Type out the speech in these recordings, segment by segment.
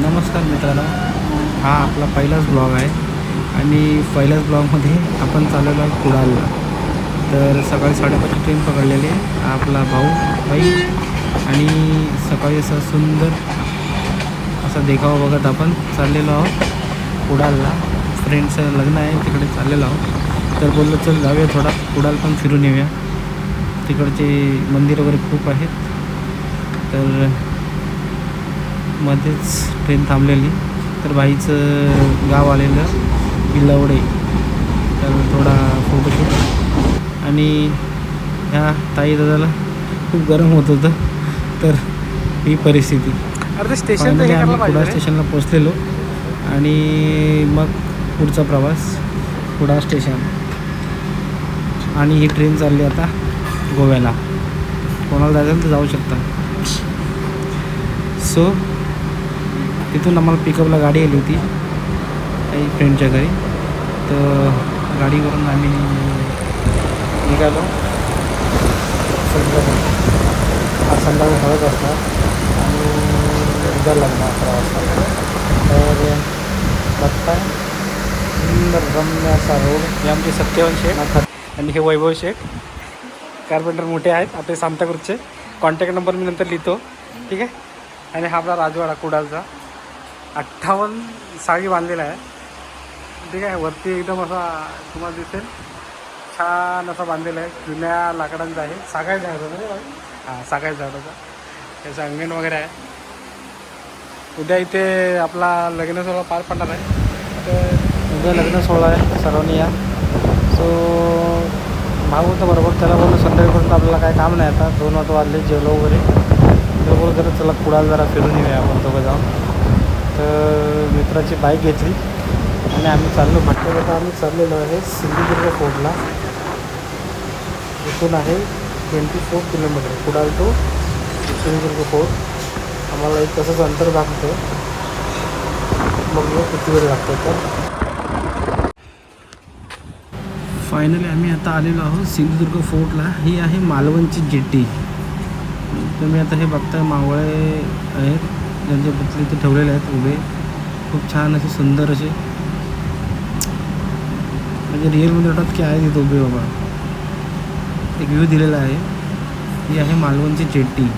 नमस्कार मित्रांनो. हा आपला पहिलाच ब्लॉग आहे. आणि पहिल्याच ब्लॉगमध्ये आपण चाललेलो आहे कुडालला तर सकाळी साडेपाचची ट्रेन पकडलेली आहे. आपला भाऊ बाई आणि सकाळी असं सुंदर असा देखावा बघत आपण चाललेलो आहोत कुडालला फ्रेंडचं लग्न आहे तिकडे चाललेलो आहोत. तर बोललो चल जाऊया थोडा. कुडाल पण फिरून येऊया. तिकडचे मंदिर वगैरे खूप आहेत. तर मध्येच ट्रेन थांबलेली. तर बाईचं गाव आलेलं बिलवडे तर थोडा फोटोशूट आणि ह्या ताई दादाला खूप गरम होत होतं. तर ही परिस्थिती. स्टेशन आम्ही कुडाळ स्टेशनला पोचलेलो आणि मग पुढचा प्रवास. कुडाळ स्टेशन आणि ही ट्रेन चालली आता गोव्याला. कोणाला जायचं तर जाऊ शकता. सो तिथून आम्हाला पिकअपला गाडी आली होती. काही फ्रेंडच्या घरी. तर गाडीवरून आम्ही निघालो. संध्याकाळी आज संध्याकाळी हळद असतात आणि उद्या लग्न अकरा वाजता. तर बघताय सुंदर रम्य असा रोड हे आमचे सत्यवन शेठ आणि हे वैभव शेठ कार्पेंटर मोठे आहेत. आपले सांताक्रूजचे कॉन्टॅक्ट नंबर मी नंतर लिहितो. ठीक आहे? आणि हा आपला राजवाडा कुडालचा अठ्ठावन्न साडी बांधलेला आहे. ठीक आहे वरती एकदम असा तुम्हाला दिसेल. छान असा बांधलेला आहे. जुन्या लाकडांचा आहे. सागायचं झाडाचा ना हां सागायचं झाडाचा त्याचं अंगण वगैरे आहे. उद्या इथे आपला लग्न सोहळा पार पडणार आहे. तर उद्या लग्न सोहळा आहे. सर्वांनी या. सो भाऊ तर बरोबर त्याला बोललो संध्याकाळपर्यंत आपल्याला काय काम नाही आता. दोन वाजता वाजले जेवलो वगैरे. तर बोल जरा चला कुडाल जरा फिरून येऊया आपण दोघं जाऊन. तर मित्राची बाईक घेतली आणि आम्ही चाललो. भटकत आम्ही चाललेलो आहे सिंधुदुर्ग फोर्टला. इथून आहे twenty four kilometre. Kudal to Sindhudurg fort. आम्हाला एक तसंच अंतर दाखवतं मग किती वेळ लागतो तर. फायनली आम्ही आता आलेलो आहोत सिंधुदुर्ग फोर्टला. ही आहे मालवणची जेट्टी तुम्ही आता हे बघताय मावळे आहेत. त्यांच्या पुतळे इथे ठेवलेले आहेत उभे. खूप छान असे सुंदर असे. म्हणजे रिअलमध्ये म्हणजे वाटत की आहे तिथे उभे बाबा. एक व्ह्यू दिलेला आहे. ही आहे मालवणची jetty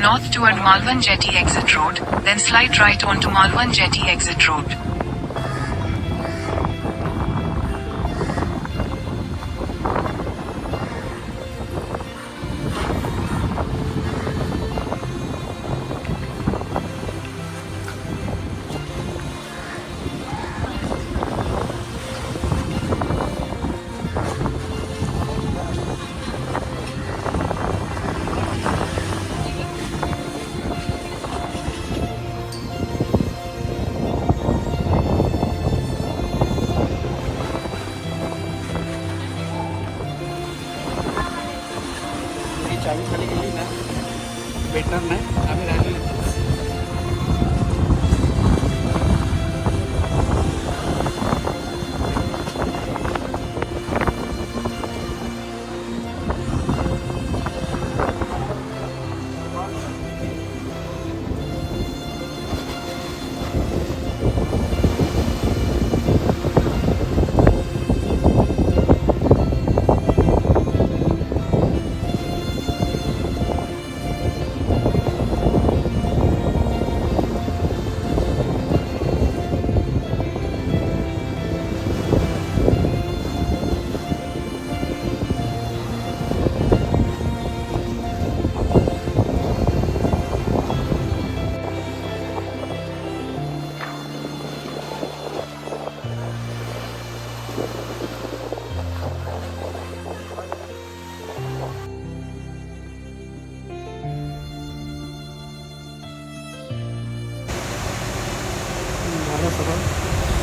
north toward Malvan Jetty Exit Road, then slide right onto Malvan Jetty Exit Road. चावी खाली गेली ना. भेटणार नाही. आम्ही राहिलो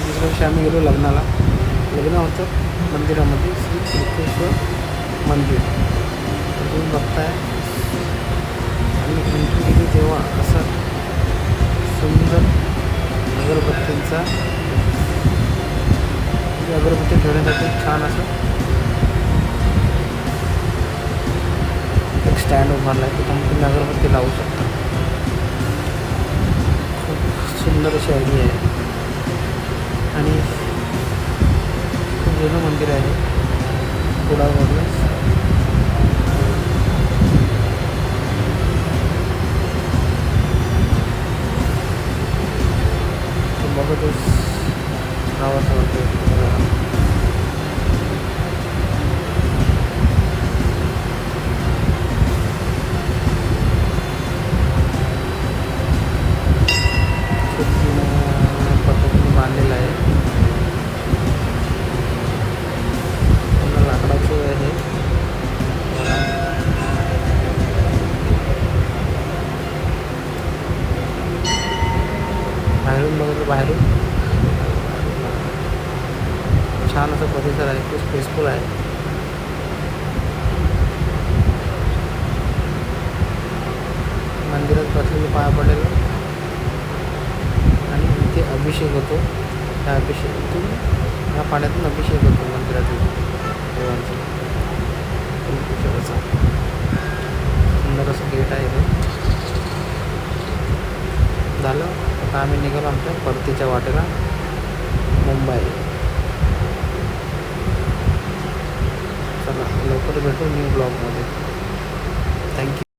आम्ही गेलो लग्नाला. लग्न होतं मंदिरामध्ये श्री त्रिकेश्वर मंदिर. तुम्ही बघताय. आणि एंट्री केली तेव्हा असं सुंदर अगरबत्तींचा अगरबत्ती ठेवण्यासाठी छान असं एक स्टँड उभारला आहे तिथं तुम्ही अगरबत्ती लावू शकता. खूप सुंदर अशी आयडिया आहे. आणि जुनं मंदिर आहे. कुडाळमधलं ते बघतच गावाचं वाटतं बाहेरून बघितलं बाहेरून. छान असा परिसर आहे खूप पेसफुल आहे. मंदिरात बसलेलं पाया पडलेलं. आणि इथे अभिषेक होतो. त्या अभिषेकातून ह्या पाण्यातून अभिषेक होतो मंदिरातून. देवांचा. सुंदर असं गेट आहे झालं? आता आम्ही निघालो आमच्या परतीच्या वाटेला मुंबई. चला लवकर भेटू न्यू ब्लॉगमध्ये. थँक्यू